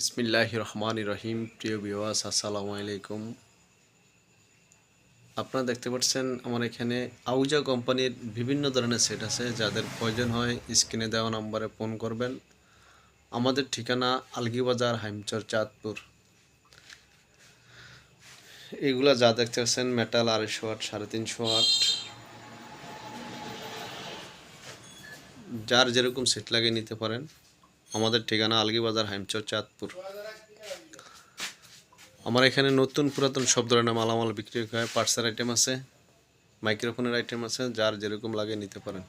বিসমিল্লাহ রহমান রহিম প্রিয় বিওয়াস আসসালামু আলাইকুম। আপনারা দেখতে পাচ্ছেন আমার এখানে আউজা কোম্পানির বিভিন্ন ধরনের সেট আছে, যাদের প্রয়োজন হয় স্ক্রিনে দেওয়া নম্বরে ফোন করবেন। আমাদের ঠিকানা আলগিবাজার, হাইমচর, চাঁদপুর। এগুলা যা দেখতে পাচ্ছেন মেটাল আড়াইশো আট, সাড়ে তিনশো আট। যার যেরকম সেট লাগে নিতে পারেন। আমাদের ঠিকানা আলগিবাজার, হাইমচর, চাঁদপুর। আমার এখানে নতুন পুরাতন সব ধরনের মালামাল বিক্রি হয়। পার্সের আইটেম আছে, মাইক্রোফোনের আইটেম আছে, যার যেরকম লাগে নিতে পারেন।